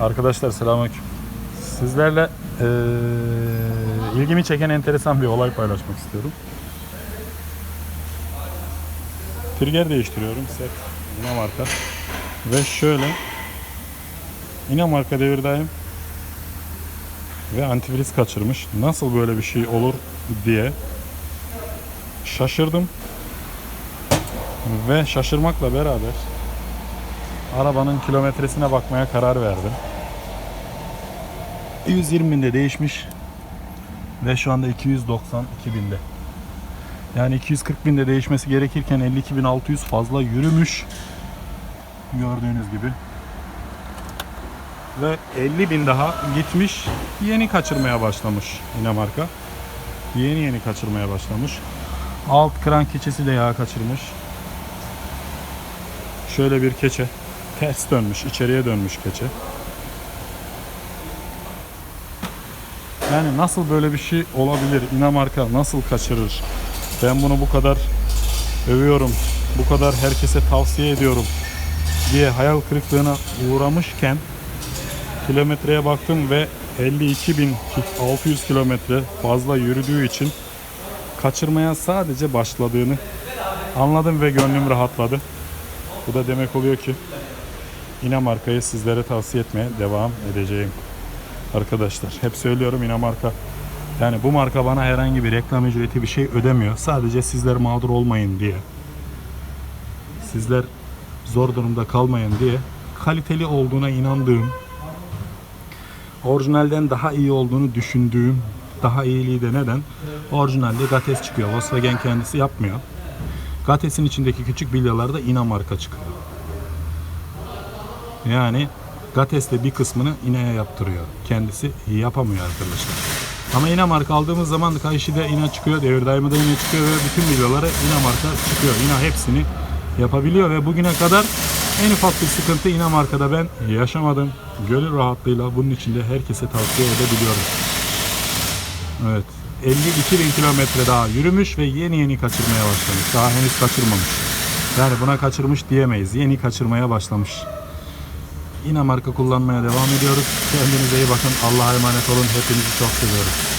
Arkadaşlar selamünaleyküm. Sizlerle eee, ilgimi çeken enteresan bir olay paylaşmak istiyorum. Trigger değiştiriyorum. Set yine marka. Ve şöyle yine marka devirdayım. Ve antifriz kaçırmış. Nasıl böyle bir şey olur diye şaşırdım. Ve şaşırmakla beraber arabanın kilometresine bakmaya karar verdim. 120 binde değişmiş ve şu anda 292 binde. Yani 240 binde değişmesi gerekirken 52.600 fazla yürümüş. Gördüğünüz gibi. Ve 50 bin daha gitmiş. Yeni kaçırmaya başlamış yine marka. Yeni yeni kaçırmaya başlamış. Alt kran keçesi de yağ kaçırmış. Şöyle bir keçe. Ters dönmüş, içeriye dönmüş keçe. Yani nasıl böyle bir şey olabilir? Inamarka nasıl kaçırır? Ben bunu bu kadar övüyorum. Bu kadar herkese tavsiye ediyorum diye hayal kırıklığına uğramışken kilometreye baktım ve 52.600 kilometre fazla yürüdüğü için kaçırmaya sadece başladığını anladım ve gönlüm rahatladı. Bu da demek oluyor ki yine markayı sizlere tavsiye etmeye devam edeceğim. Arkadaşlar hep söylüyorum yine marka yani bu marka bana herhangi bir reklam ücreti bir şey ödemiyor. Sadece sizler mağdur olmayın diye. Sizler zor durumda kalmayın diye kaliteli olduğuna inandığım orijinalden daha iyi olduğunu düşündüğüm daha iyiliği de neden? Orijinalde Gates çıkıyor. Volkswagen kendisi yapmıyor. Gates'in içindeki küçük bilyalarda ina marka çıkıyor. Yani Gates'te bir kısmını ineğe yaptırıyor. Kendisi yapamıyor arkadaşlar. Ama ina marka aldığımız zaman Kayışi'de ina çıkıyor, devir daimada ina çıkıyor ve bütün bilyalara ina marka çıkıyor. İna hepsini yapabiliyor ve bugüne kadar en ufak bir sıkıntı ina markada ben yaşamadım. Gönül rahatlığıyla bunun için de herkese tavsiye edebiliyorum. Evet. 52 bin kilometre daha yürümüş ve yeni yeni kaçırmaya başlamış. Daha henüz kaçırmamış. Yani buna kaçırmış diyemeyiz. Yeni kaçırmaya başlamış. Yine marka kullanmaya devam ediyoruz. Kendinize iyi bakın. Allah'a emanet olun. Hepinizi çok seviyorum.